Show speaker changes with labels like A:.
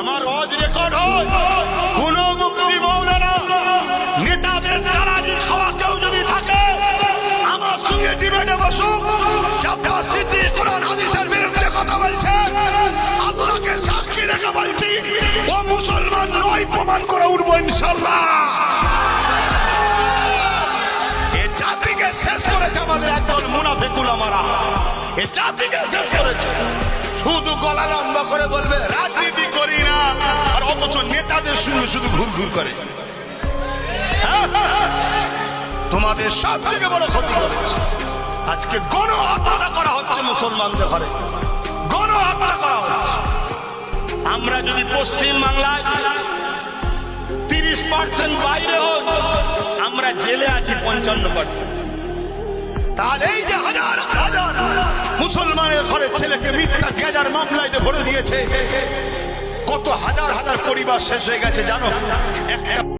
A: আমার অজ রেকর্ড হয়। কোন মুক্তি মৌলানা নেতাদের খাওয়া কেউ যদি থাকে, আমার সঙ্গে ডিবেটে বসুক। বিরুদ্ধে কথা আল্লাহকে সাক্ষী রেখে ও মুসলমান নয়, প্রমাণ করে জাতিকে শেষ করেছে আমাদের জাতিকে শেষ করেছে। শুধু গলা লম্বা করে বলবে, রাজনীতি অথচ নেতাদের সঙ্গে শুধু ঘুর ঘুর করে? তোমাদের সব থেকে বড় ক্ষতি করে। আজকে গণ হত্যা করা হচ্ছে মুসলমানদের ঘরে। গণ হত্যা করা হচ্ছে। আমরা যদি পশ্চিম বাংলায় তিরিশ পার্সেন্ট বাইরে হোক আমরা জেলে আছি পঞ্চান্ন পার্সেন্ট তাহলে এই যে হাজার হাজার মুসলমানের ঘরের ছেলেকে মিথ্যা গেজার মামলায় ভরে দিয়েছে কত হাজার হাজার পরিবার শেষ হয়ে গেছে জানো? একটা